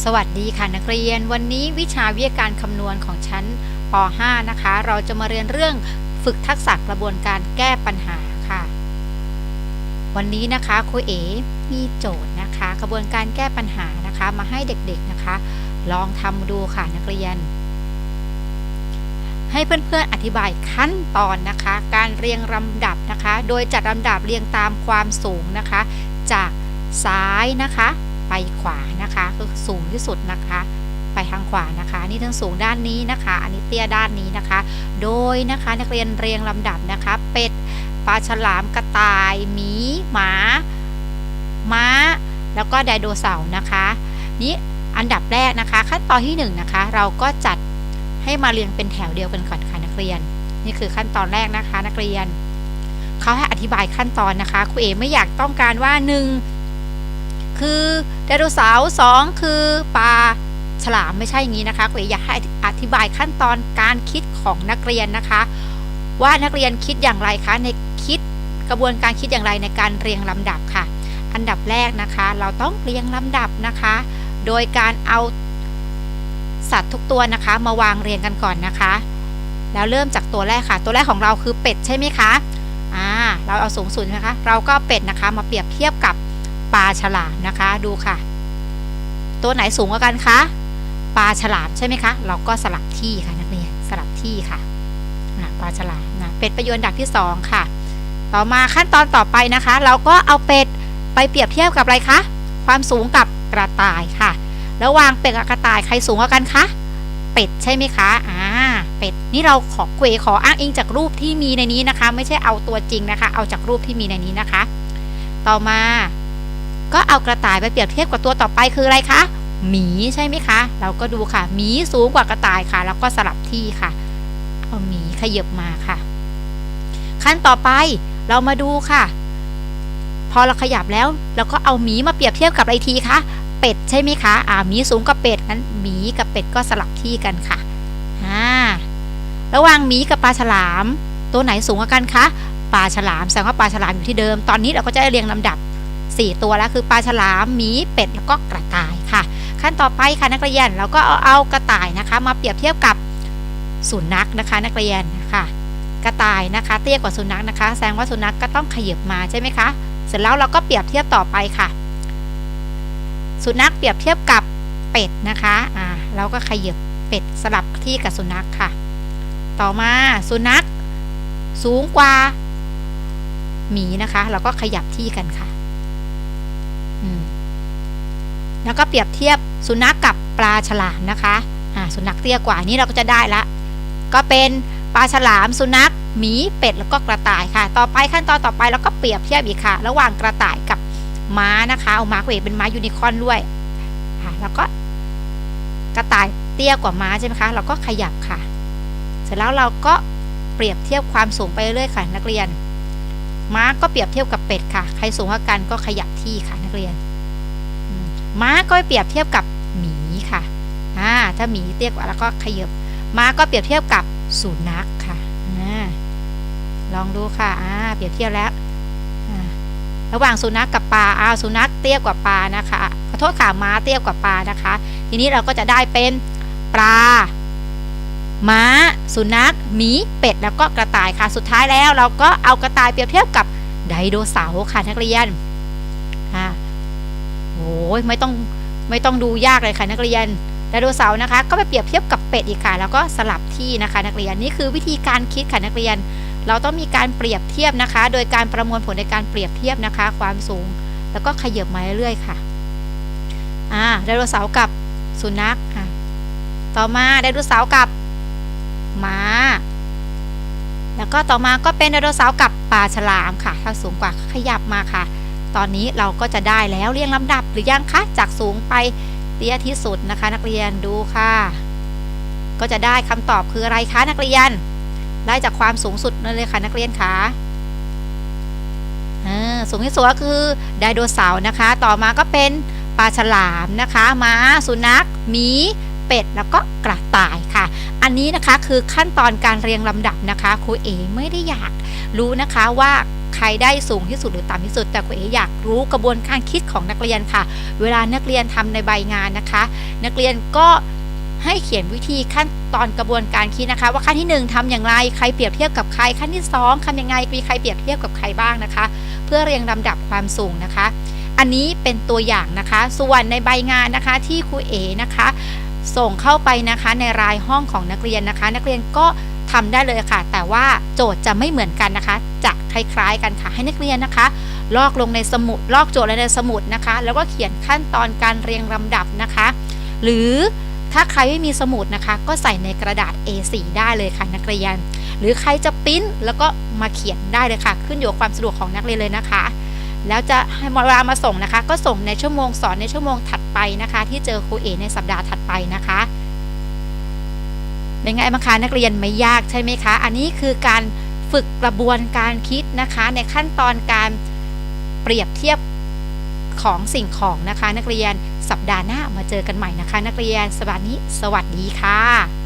สวัสดีค่ะนักเรียน วันนี้วิชาวิทยาการคำนวณของชั้นป .5 นะคะ เราจะมาเรียนเรื่องฝึกทักษะกระบวนการแก้ปัญหาค่ะ วันนี้นะคะครูเอมีโจทย์นะคะ กระบวนการแก้ปัญหานะคะ มาให้เด็กๆนะคะ ลองทำดูค่ะนักเรียน ให้เพื่อนๆอธิบายขั้นตอนนะคะ การเรียงลำดับนะคะ โดยจัดลำดับเรียงตามความสูงนะคะ จากซ้ายนะคะ ไปขวานะคะคือสูงที่สุดนะคะ ไปทางขวานะคะ นี่ทั้งสูงด้านนี้นะคะ อันนี้เตี้ยด้านนี้นะคะ โดยนะคะนักเรียนเรียงลำดับนะคะ เป็ดปลาฉลามกระต่ายหมีหมาม้า แล้วก็ไดโนเสาร์นะคะ นี้อันดับแรกนะคะ ขั้นตอนที่1นงนะคะ เราก็จัดให้มาเรียงเป็นแถวเดียวกันก่อนค่ะนักเรียน นี่คือขั้นตอนแรกนะคะ นักเรียนเขาให้อธิบายขั้นตอนนะคะครูเอไม่อยากต้องการว่า 1 คือไดโนเสาร์สองคือปลาฉลามไม่ใช่อย่างนี้นะคะครูอยากให้อธิบายขั้นตอนการคิดของนักเรียนนะคะ ว่านักเรียนคิดอย่างไรคะในคิดกระบวนการคิดอย่างไรในการเรียงลำดับค่ะ อันดับแรกนะคะ เราต้องเรียงลำดับนะคะ โดยการเอาสัตว์ทุกตัวนะคะ มาวางเรียงกันก่อนนะคะ แล้วเริ่มจากตัวแรกค่ะ ตัวแรกของเราคือเป็ดใช่ไหมคะอ่าเราเอาสูงสุดนะคะ เราก็เป็ดนะคะมาเปรียบเทียบกับ ปลาฉลามนะคะดูค่ะ ตัวไหนสูงกว่ากันคะปลาฉลามใช่ไหมคะ เราก็สลับที่ค่ะนักเรียนสลับที่ค่ะปลาฉลามนะเป็ดประโยชน์ดับที่สองค่ะ ต่อมาขั้นตอนต่อไปนะคะ เราก็เอาเป็ดไปเปรียบเทียบกับอะไรคะความสูงกับกระต่ายค่ะ ระหว่างเป็ดกับกระต่ายใครสูงกว่ากันคะเป็ดใช่ไหมคะอ่าเป็ดนี่เราขอเกวขออ้างอิงจากรูปที่มีในนี้นะคะ ไม่ใช่เอาตัวจริงนะคะ เอาจากรูปที่มีในนี้นะคะ ต่อมา ก็เอากระต่ายไปเปรียบเทียบกับตัวต่อไปคืออะไรคะหมีใช่ไหมคะ เราก็ดูค่ะหมีสูงกว่ากระต่ายค่ะ แล้วก็สลับที่ค่ะ เอาหมีขยับมาค่ะ ขั้นต่อไปเรามาดูค่ะ พอเราขยับแล้วเราก็เอาหมีมาเปรียบเทียบกับอะไรทีคะเป็ดใช่ไหมคะอ่าหมีสูงกับเป็ดงั้นหมีกับเป็ดก็สลับที่กันค่ะอ่าระหว่างหมีกับปลาฉลาม ตัวไหนสูงกว่ากันคะปลาฉลามแสดงว่าปลาฉลามอยู่ที่เดิม ตอนนี้เราก็จะเรียงลำดับ 4 ตัวแล้วคือปลาฉลามหมีเป็ดแล้วก็กระต่ายค่ะ ขั้นต่อไปค่ะนักเรียนเราก็เอาเอากระต่ายนะคะ มาเปรียบเทียบกับสุนัขนะคะนักเรียนค่ะกระต่ายนะคะเตี้ยกว่าสุนัขนะคะ แสดงว่าสุนัขก็ต้องขยับมาใช่ไหมคะ เสร็จแล้วเราก็เปรียบเทียบต่อไปค่ะ สุนัขเปรียบเทียบกับเป็ดนะคะอ่าเราก็ขยับเป็ดสลับที่กับสุนัขค่ะ ต่อมาสุนัขสูงกว่าหมีนะคะ เราก็ขยับที่กันค่ะ แล้วก็เปรียบเทียบสุนัขกกับปลาฉลามนะคะอ่าสุนัขเตี้ยกว่านี้เราก็จะได้ละ ก็เป็นปลาฉลามสุนัขหมีเป็ดแล้วก็กระต่ายค่ะ ต่อไปขั้นตอนต่อไปเราก็เปรียบเทียบอีกค่ะ ระหว่างกระต่ายกับม้านะคะเอาม้าเวเป็นม้ายูนิคอร์นด้วยค่ะแล้วก็กระต่ายเตี้ยกว่าม้าใช่ไหมคะ เราก็ขยับค่ะ เสร็จแล้วเราก็เปรียบเทียบความสูงไปเรื่อยๆค่ะนักเรียน ม้าก็เปรียบเทียบกับเป็ดค่ะ ใครสูงกว่ากันก็ขยับที่ค่ะนักเรียน ม้าก็เปรียบเทียบกับหมีค่ะอ่าถ้าหมีเตี้ยกว่าแล้วก็ขยับ ม้าก็เปรียบเทียบกับสุนัขค่ะอาลองดูค่ะอ่าเปรียบเทียบแล้ว ระหว่างสุนัขกับปลาอ้าวสุนัขเตี้ยกว่าปลานะคะ ขอโทษค่ะม้าเตี้ยกว่าปลานะคะ ทีนี้เราก็จะได้เป็นปลา ม้า สุนัขหมีเป็ดแล้วก็กระต่ายค่ะ สุดท้ายแล้วเราก็เอากระต่ายเปรียบเทียบกับไดโนเสาร์ค่ะนักเรียนค่ะโอ้ยไม่ต้องไม่ต้องดูยากเลยค่ะนักเรียนไดโนเสาร์นะคะ ก็ไปเปรียบเทียบกับเป็ดอีกค่ะ แล้วก็สลับที่นะคะ นักเรียนนี่คือวิธีการคิดค่ะนักเรียน เราต้องมีการเปรียบเทียบนะคะ โดยการประมวลผลในการเปรียบเทียบนะคะ ความสูง แล้วก็ขยับมาเรื่อยๆค่ะอ่าไดโนเสาร์กับสุนัขค่ะ ต่อมาไดโนเสาร์กับ มา แล้วก็ต่อมาก็เป็นไดโนเสาร์กับปลาฉลามค่ะ ถ้าสูงกว่าขยับมาค่ะ ตอนนี้เราก็จะได้แล้วเรียงลำดับหรือยังคะจากสูงไปเตี้ยที่สุดนะคะ นักเรียนดูค่ะ ก็จะได้คำตอบคืออะไรคะนักเรียนได้จากความสูงสุดนั่นเลยค่ะนักเรียนคะอ่าสูงที่สุดก็คือไดโนเสาร์นะคะ ต่อมาก็เป็นปลาฉลามนะคะ ม้า สุนัข หมี เป็ดแล้วก็กระต่ายค่ะ อันนี้นะคะคือขั้นตอนการเรียงลำดับนะคะครูเอไม่ได้อยากรู้นะคะว่าใครได้สูงที่สุดหรือต่ำที่สุด แต่ครูเออยากรู้กระบวนการคิดของนักเรียนค่ะ เวลานักเรียนทำในใบงานนะคะ นักเรียนก็ให้เขียนวิธีขั้นตอนกระบวนการคิดนะคะ ว่าขั้นที่หนึ่งทำอย่างไรใครเปรียบเทียบกับใคร ขั้นที่สองทำยังไงมีใครเปรียบเทียบกับใครบ้างนะคะ เพื่อเรียงลำดับความสูงนะคะ อันนี้เป็นตัวอย่างนะคะ ส่วนในใบงานนะคะที่ครูเอนะคะ ส่งเข้าไปนะคะในรายห้องของนักเรียนนะคะ นักเรียนก็ทำได้เลยค่ะ แต่ว่าโจทย์จะไม่เหมือนกันนะคะ จะคล้ายๆกันค่ะ ให้นักเรียนนะคะ ลอกลงในสมุด ลอกโจทย์ลงในสมุดนะคะ แล้วก็เขียนขั้นตอนการเรียงลำดับนะคะ หรือถ้าใครไม่มีสมุดนะคะ ก็ใส่ในกระดาษ A4 ได้เลยค่ะนักเรียน หรือใครจะปิ้นแล้วก็มาเขียนได้เลยค่ะ ขึ้นอยู่กับความสะดวกของนักเรียนเลยนะคะ แล้วจะให้เวลามาส่งนะคะ ก็ส่งในชั่วโมงสอนในชั่วโมงถัดไปนะคะ ที่เจอครูเอในสัปดาห์ถัดไปนะคะเป็นไงบ้างคะนักเรียนไม่ยากใช่ไหมคะ อันนี้คือการฝึกกระบวนการคิดนะคะ ในขั้นตอนการเปรียบเทียบของสิ่งของนะคะ นักเรียนสัปดาห์หน้ามาเจอกันใหม่นะคะ นักเรียนสัปดาห์นี้สวัสดีค่ะ